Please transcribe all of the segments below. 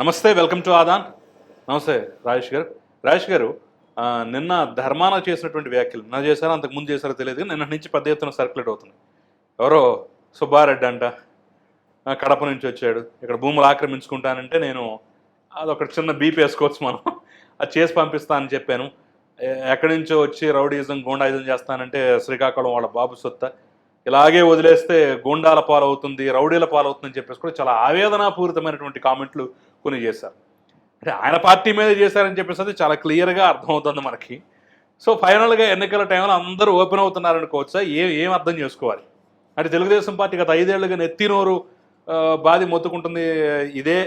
నమస్తే welcome to Aadan. నమస్తే రాజేష్ గారు. రాజేష్ గారు నిన్న ధర్మాన చేసినటువంటి వ్యాఖ్యలు నా చేశారో అంతకు ముందు చేశారో తెలియదు నిన్న నుంచి పెద్ద ఎత్తున సర్క్యులేట్ అవుతుంది ఎవరో సుబ్బారెడ్డి అంట కడప నుంచి వచ్చాడు. ఇక్కడ భూములు ఆక్రమించుకుంటానంటే నేను అదొక చిన్న బీపీ వేసుకోవచ్చు మనం. అది చేసి పంపిస్తానని చెప్పాను. ఎక్కడి నుంచో వచ్చి రౌడీజం గూండాయిజం చేస్తానంటే శ్రీకాకుళం వాళ్ళ బాబు సొత్త. ఇలాగే వదిలేస్తే గూండాల పాలవుతుంది రౌడీల పాలవుతుందని చెప్పేసి కూడా చాలా ఆవేదనాపూరితమైనటువంటి కామెంట్లు కొన్ని చేశారు. అంటే ఆయన పార్టీ మీద చేశారని చెప్పేసి అది చాలా క్లియర్గా అర్థమవుతుంది మనకి. సో ఫైనల్గా ఎన్నికల టైంలో అందరూ ఓపెన్ అవుతున్నారనుకోవచ్చా ఏ ఏం అర్థం చేసుకోవాలి? అంటే తెలుగుదేశం పార్టీ గత ఐదేళ్ళుగా నెత్తినోరు బాధి మొత్తుకుంటుంది ఇదే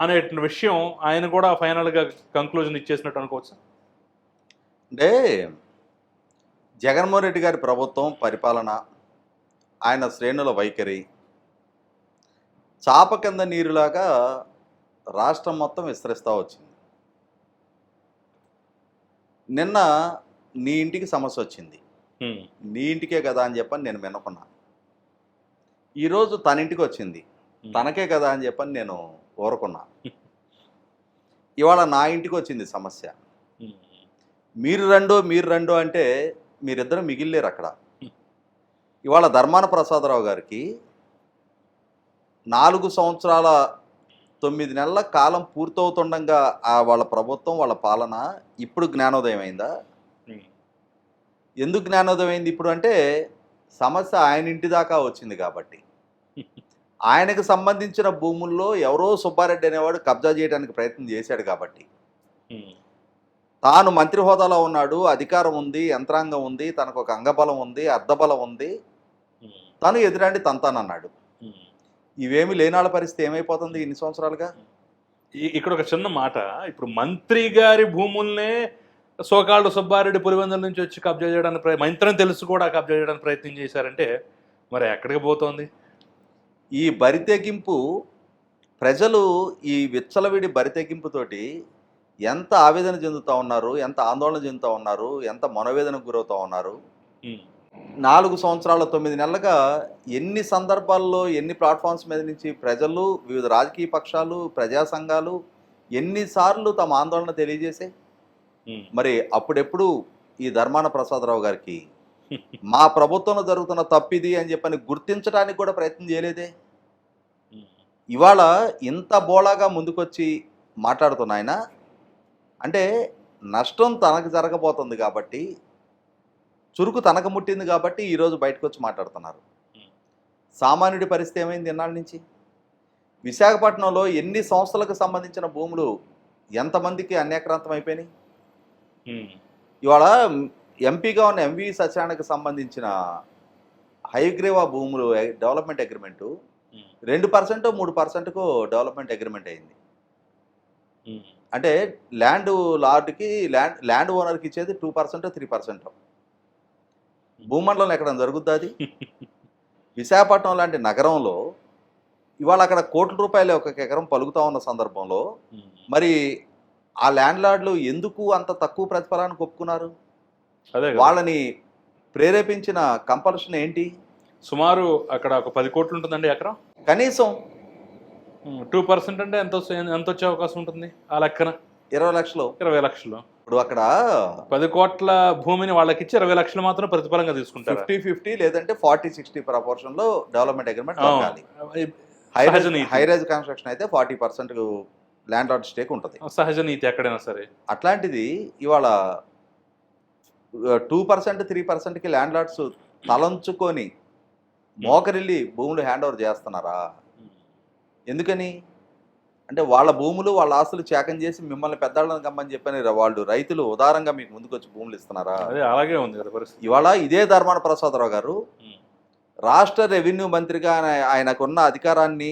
అనే విషయం ఆయన కూడా ఫైనల్గా కంక్లూజన్ ఇచ్చేసినట్టు అనుకోవచ్చా అంటే జగన్మోహన్ రెడ్డి గారి ప్రభుత్వం పరిపాలన ఆయన శ్రేణుల వైఖరి చాప కింద నీరులాగా రాష్ట్రం మొత్తం విస్తరిస్తూ వచ్చింది. నిన్న నీ ఇంటికి సమస్య వచ్చింది. నీ ఇంటికే కదా అని చెప్పని నేను వినుకున్నా. ఈరోజు తన ఇంటికి వచ్చింది. తనకే కదా అని చెప్పని నేను ఊరుకున్నా. ఇవాళ నా ఇంటికి వచ్చింది సమస్య. మీరు రెండో మీరు రెండో అంటే మీరిద్దరు మిగిలిలేరు అక్కడ. ఇవాళ ధర్మాన ప్రసాదరావు గారికి నాలుగు సంవత్సరాల తొమ్మిది నెలల కాలం పూర్తవుతుండగా ఆ వాళ్ళ ప్రభుత్వం వాళ్ళ పాలన ఇప్పుడు జ్ఞానోదయం అయిందా. ఎందుకు జ్ఞానోదయం అయింది ఇప్పుడు అంటే సమస్య ఆయన ఇంటి దాకా వచ్చింది కాబట్టి ఆయనకు సంబంధించిన భూముల్లో ఎవరో సుబ్బారెడ్డి అనేవాడు కబ్జా చేయడానికి ప్రయత్నం చేశాడు కాబట్టి. తాను మంత్రి హోదాలో ఉన్నాడు అధికారం ఉంది యంత్రాంగం ఉంది తనకు ఒక అంగబలం ఉంది అర్ధబలం ఉంది. తను ఎదురండి తంతానన్నాడు. ఇవేమి లేనాళ్ళ పరిస్థితి ఏమైపోతుంది ఇన్ని సంవత్సరాలుగా? ఇక్కడ ఒక చిన్న మాట. ఇప్పుడు మంత్రి గారి భూముల్నే సోకాళ్ళు సుబ్బారెడ్డి పులివెందుల నుంచి వచ్చి కబ్జా చేయడానికి ప్రయ- మంత్రిని తెలుసు కూడా కబ్జా చేయడానికి ప్రయత్నం చేశారంటే మరి ఎక్కడికి పోతోంది? ఈ బరితెగింపు ప్రజలు ఈ విచ్చలవిడి బరితెగింపుతోటి ఎంత ఆవేదన చెందుతూ ఉన్నారు ఎంత ఆందోళన చెందుతూ ఉన్నారు ఎంత మనోవేదనకు గురవుతూ ఉన్నారు. నాలుగు సంవత్సరాల తొమ్మిది నెలలుగా ఎన్ని సందర్భాల్లో ఎన్ని ప్లాట్ఫామ్స్ మీద నుంచి ప్రజలు వివిధ రాజకీయ పక్షాలు ప్రజా సంఘాలు ఎన్నిసార్లు తమ ఆందోళన తెలియజేసే. మరి అప్పుడెప్పుడు ఈ ధర్మాన ప్రసాదరావు గారికి మా ప్రభుత్వంలో జరుగుతున్న తప్పిది అని చెప్పని గుర్తించడానికి కూడా ప్రయత్నం చేయలేదే. ఇవాళ ఇంత బోళాగా ముందుకొచ్చి మాట్లాడుతున్న ఆయన అంటే నష్టం తనకు జరగబోతుంది కాబట్టి చురుకు తనకు ముట్టింది కాబట్టి ఈరోజు బయటకు వచ్చి మాట్లాడుతున్నారు సామాన్యుడి పరిస్థితి ఏమైంది ఇన్నాళ్ళ నుంచి విశాఖపట్నంలో ఎన్ని సంస్థలకు సంబంధించిన భూములు ఎంతమందికి అన్యాక్రాంతం అయిపోయినాయి. ఇవాళ ఎంపీగా ఉన్న ఎంవి సత్యనారాయణకు సంబంధించిన హైగ్రేవా భూములు డెవలప్మెంట్ అగ్రిమెంటు. రెండు పర్సెంట్ మూడు పర్సెంట్కు డెవలప్మెంట్ అగ్రిమెంట్ అయింది. అంటే ల్యాండ్ లార్డ్కి ల్యాండ్ ల్యాండ్ ఓనర్కి ఇచ్చేది టూ పర్సెంట్ త్రీ పర్సెంట్ భూమండలం ఎక్కడ జరుగుద్ది అది? విశాఖపట్నం లాంటి నగరంలో ఇవాళ అక్కడ కోట్ల రూపాయలు ఒక ఎకరం పలుకుతా ఉన్న సందర్భంలో. మరి ఆ ల్యాండ్ లార్డ్లు ఎందుకు అంత తక్కువ ప్రతిఫలానికి ఒప్పుకున్నారు. వాళ్ళని ప్రేరేపించిన కంపల్షన్ ఏంటి? సుమారు అక్కడ ఒక పది కోట్లు ఉంటుందండి ఎకరం? కనీసం టూ పర్సెంట్ అంటే ఎంత ఎంత వచ్చే అవకాశం ఉంటుంది ఆ లెక్కన? ఇరవై లక్షలు. ఇరవై లక్షలు. ఇప్పుడు అక్కడ పది కోట్ల భూమిని వాళ్ళకి ఇచ్చి ఇరవై లక్షలు మాత్రం ప్రతిఫలంగా తీసుకుంటారు? ఫిఫ్టీ ఫిఫ్టీ లేదంటే ఫార్టీ సిక్స్టీ ప్రపోర్షన్లో డెవలప్మెంట్ అగ్రిమెంట్ నీతి. హైరైజ్ కన్స్ట్రక్షన్ అయితే forty percent landlord stake ఉంటుంది. సహజ నీతి ఎక్కడైనా సరే. అట్లాంటిది ఇవాళ టూ పర్సెంట్ త్రీ పర్సెంట్కి ల్యాండ్ లార్డ్స్ తలంచుకొని మోకరిల్లి భూములు హ్యాండ్ ఓవర్ చేస్తున్నారా? ఎందుకని? అంటే వాళ్ళ భూములు వాళ్ళ ఆస్తులు త్యాగం చేసి మిమ్మల్ని పెద్దాళ్ళని కమ్మని చెప్పని వాళ్ళు. రైతులు ఉదారంగా మీకు ముందుకు వచ్చి భూములు ఇస్తున్నారా? అదే అలాగే ఉంది ఇవాళ ఇదే ధర్మాన ప్రసాదరావు గారు. రాష్ట్ర రెవెన్యూ మంత్రిగా ఆయన- ఆయనకున్న అధికారాన్ని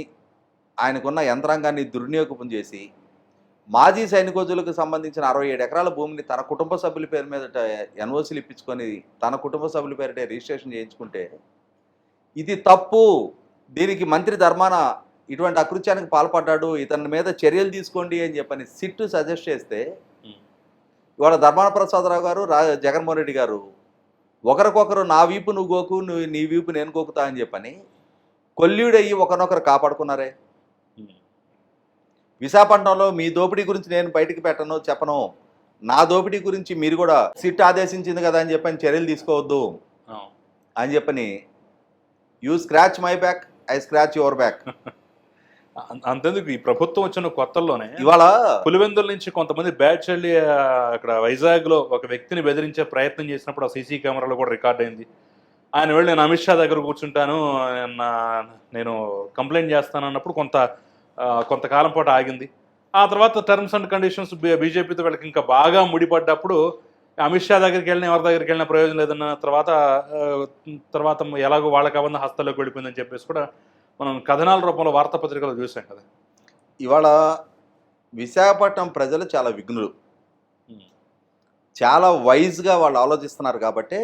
ఆయనకున్న యంత్రాంగాన్ని దుర్వినియోగం చేసి మాజీ సైనికోజులకు సంబంధించిన అరవై ఏడు ఎకరాల భూమిని తన కుటుంబ సభ్యుల పేరు మీద ఎన్ఓసీలు ఇప్పించుకొని తన కుటుంబ సభ్యుల పేరిట రిజిస్ట్రేషన్ చేయించుకుంటే ఇది తప్పు. దీనికి మంత్రి ధర్మాన ఇటువంటి అకృత్యానికి పాల్పడ్డాడు ఇతని మీద చర్యలు తీసుకోండి అని చెప్పని సిట్టు సజెస్ట్ చేస్తే. ఇవాళ ధర్మాన ప్రసాదరావు గారు రా జగన్మోహన్ రెడ్డి గారు ఒకరికొకరు నా వీపు నువ్వు గోకు నువ్వు నీ వీపు నేను గోకుతా అని చెప్పని కొల్లుడయ్యి ఒకరినొకరు కాపాడుకున్నారే. విశాఖపట్నంలో మీ దోపిడీ గురించి నేను బయటికి పెట్టను చెప్పను నా దోపిడీ గురించి మీరు కూడా సిట్ ఆదేశించింది కదా అని చెప్పని చర్యలు తీసుకోవద్దు. అని చెప్పని you scratch my back I scratch your back అంతెందుకు ఈ ప్రభుత్వం వచ్చిన కొత్తల్లోనే ఇవాళ పులివెందుల నుంచి కొంతమంది బ్యాచ్ వెళ్ళి అక్కడ వైజాగ్లో ఒక వ్యక్తిని బెదిరించే ప్రయత్నం చేసినప్పుడు ఆ సీసీ కెమెరాలో కూడా రికార్డ్ అయింది. ఆయన వెళ్ళి నేను అమిత్ షా దగ్గర కూర్చుంటాను నేను కంప్లైంట్ చేస్తాను అన్నప్పుడు కొంత కొంతకాలం పాటు ఆగింది. ఆ తర్వాత టర్మ్స్ అండ్ కండిషన్స్ బీజేపీతో వీళ్ళకి ఇంకా బాగా ముడిపడ్డప్పుడు అమిత్ షా దగ్గరికి వెళ్ళిన ఎవరి దగ్గరికి వెళ్ళిన ప్రయోజనం లేదన్న తర్వాత తర్వాత ఎలాగో వాళ్ళకి అవంద హస్తాల్లోకి వెళ్ళిపోయిందని చెప్పేసి కూడా మనం కథనాల రూపంలో వార్తాపత్రికలో చూసాం కదా. ఇవాళ విశాఖపట్నం ప్రజలు చాలా విఘ్నులు. చాలా వైజ్గా వాళ్ళు ఆలోచిస్తున్నారు కాబట్టి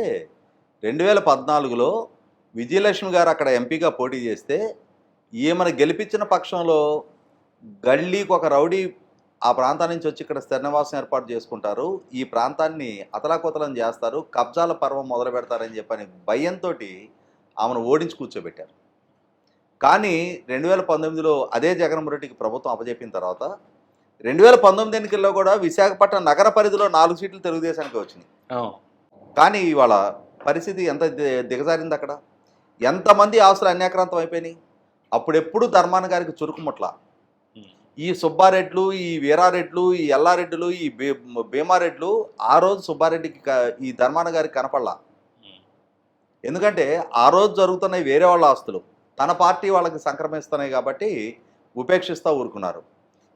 రెండు వేల పద్నాలుగులో విజయలక్ష్మి గారు అక్కడ ఎంపీగా పోటీ చేస్తే ఈమెను గెలిపించిన పక్షంలో గల్లీకి ఒక రౌడీ ఆ ప్రాంతం నుంచి వచ్చి ఇక్కడ స్థిర నివాసం ఏర్పాటు చేసుకుంటారు. ఈ ప్రాంతాన్ని అతలాకుతలం చేస్తారు. కబ్జాల పర్వం మొదలు పెడతారని చెప్పని భయంతో ఆమెను ఓడించి కూర్చోబెట్టారు. కానీ రెండు వేల పంతొమ్మిదిలో అదే జగన్మోహన్ రెడ్డికి ప్రభుత్వం అప్పజెప్పిన తర్వాత రెండు వేల పంతొమ్మిది ఎన్నికల్లో కూడా విశాఖపట్నం నగర పరిధిలో నాలుగు సీట్లు తెలుగుదేశానికి వచ్చినాయి. కానీ ఇవాళ పరిస్థితి ఎంత ది- దిగజారింది అక్కడ ఎంతమంది ఆస్తులు అన్యాక్రాంతం అయిపోయినాయి అప్పుడెప్పుడు ధర్మాన గారికి చురుకుముట్ల. ఈ సుబ్బారెడ్లు ఈ వీరారెడ్లు ఈ ఎల్లారెడ్లు ఈ భీమారెడ్లు ఆ రోజు సుబ్బారెడ్డికి ఈ ధర్మాన గారికి కనపడలా. ఎందుకంటే ఆ రోజు జరుగుతున్నాయి వేరే వాళ్ళ ఆస్తులు తన పార్టీ వాళ్ళకి సంక్రమిస్తున్నాయి కాబట్టి ఉపేక్షిస్తూ ఊరుకున్నారు.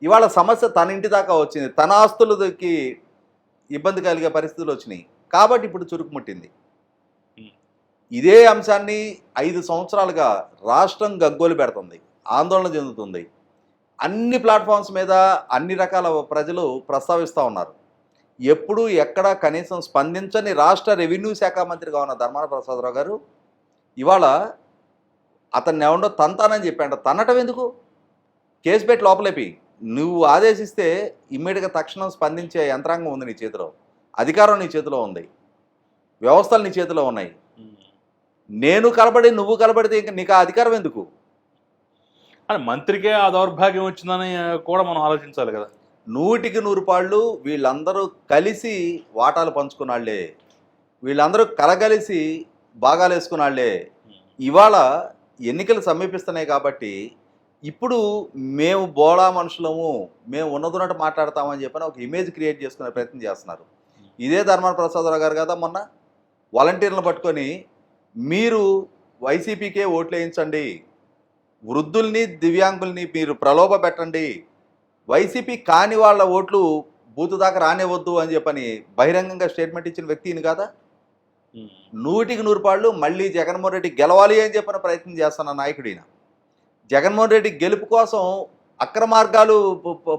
ఇవాళ సమస్య తన ఇంటి దాకా వచ్చింది. తన ఆస్తులకి ఇబ్బంది కలిగే పరిస్థితులు వచ్చినాయి. కాబట్టి ఇప్పుడు చురుకుముట్టింది. ఇదే అంశాన్ని ఐదు సంవత్సరాలుగా రాష్ట్రం గగ్గోలు పెడుతుంది. ఆందోళన చెందుతుంది. అన్ని ప్లాట్ఫామ్స్ మీద అన్ని రకాల ప్రజలు ప్రస్తావిస్తూ ఉన్నారు. ఎప్పుడు ఎక్కడ కనీసం స్పందించని రాష్ట్ర రెవెన్యూ శాఖ మంత్రిగా ఉన్న ధర్మాన ప్రసాదరావు గారు ఇవాళ అతన్ని ఎవడో తంతానని చెప్పాడు తన్నటం ఎందుకు? కేసు పెట్టి లోపలేపి. నువ్వు ఆదేశిస్తే ఇమ్మీడియట్గా తక్షణం స్పందించే యంత్రాంగం ఉంది నీ చేతిలో. అధికారం నీ చేతిలో ఉంది. వ్యవస్థలు నీ చేతిలో ఉన్నాయి. నేను కలబడి నువ్వు కలబడితే ఇంక నీకు ఆ అధికారం ఎందుకు? అని మంత్రికే ఆ దౌర్భాగ్యం వచ్చిందని కూడా మనం ఆలోచించాలి కదా. నూటికి నూరు పాళ్ళు వీళ్ళందరూ కలిసి వాటాలు పంచుకున్నాళ్ళే వీళ్ళందరూ కలగలిసి భాగాలు వేసుకున్నాళ్ళే ఇవాళ ఎన్నికలు సమీపిస్తున్నాయి కాబట్టి ఇప్పుడు మేము బోడా మనుషులము మేము ఉన్నదున్నట్టు మాట్లాడతామని చెప్పని ఒక ఇమేజ్ క్రియేట్ చేసుకునే ప్రయత్నం చేస్తున్నారు. ఇదే ధర్మాన ప్రసాదరావు గారు కదా మొన్న వాలంటీర్లను పట్టుకొని మీరు వైసీపీకే ఓట్లు వేయించండి వృద్ధుల్ని దివ్యాంగుల్ని మీరు ప్రలోభ పెట్టండి వైసీపీ కాని వాళ్ళ ఓట్లు బూతు దాకా రానివ్వద్దు అని చెప్పని బహిరంగంగా స్టేట్మెంట్ ఇచ్చిన వ్యక్తిని కాదా? నూటికి నూరు పాళ్ళు మళ్ళీ జగన్మోహన్ రెడ్డి గెలవాలి అని చెప్పిన ప్రయత్నం చేస్తున్న నాయకుడు ఈయన. జగన్మోహన్ రెడ్డి గెలుపు కోసం అక్రమార్గాలు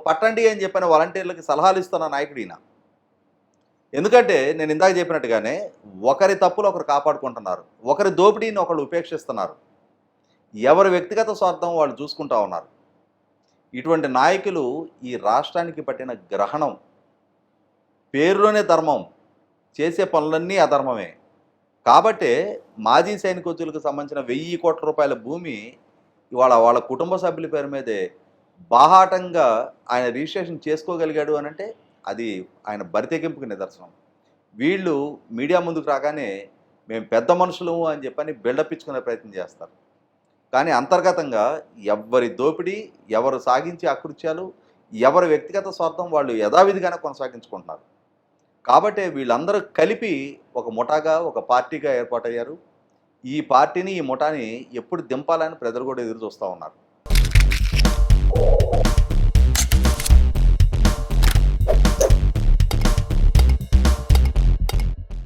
పట్టండి అని చెప్పిన వాలంటీర్లకి సలహాలు ఇస్తున్న నాయకుడు ఈయన. ఎందుకంటే నేను ఇందాక చెప్పినట్టుగానే ఒకరి తప్పులు ఒకరు కాపాడుకుంటున్నారు. ఒకరి దోపిడీని ఒకళ్ళు ఉపేక్షిస్తున్నారు. ఎవరి వ్యక్తిగత స్వార్థం వాళ్ళు చూసుకుంటా ఉన్నారు. ఇటువంటి నాయకులు ఈ రాష్ట్రానికి పట్టిన గ్రహణం పేరులోనే ధర్మం చేసే పనులన్నీ అధర్మమే. కాబట్టే మాజీ సైనికోద్యులకు సంబంధించిన వెయ్యి కోట్ల రూపాయల భూమి ఇవాళ వాళ్ళ కుటుంబ సభ్యుల పేరు మీదే బాహాటంగా ఆయన రిజిస్ట్రేషన్ చేసుకోగలిగాడు అని అంటే అది ఆయన బరితెగింపుకి నిదర్శనం. వీళ్ళు మీడియా ముందుకు రాగానే మేము పెద్ద మనుషులము అని చెప్పని బిల్డప్ ఇచ్చుకునే ప్రయత్నం చేస్తారు. కానీ అంతర్గతంగా ఎవరి దోపిడీ ఎవరు సాగించే అకృత్యాలు ఎవరి వ్యక్తిగత స్వార్థం వాళ్ళు యథావిధిగానే కొనసాగించుకుంటున్నారు. కాబట్టి వీళ్ళందరూ కలిపి ఒక ముఠాగా ఒక పార్టీగా ఏర్పాటయ్యారు. ఈ పార్టీని ఈ ముఠాని ఎప్పుడు దింపాలని ప్రజలు కూడా ఎదురు చూస్తూ ఉన్నారు.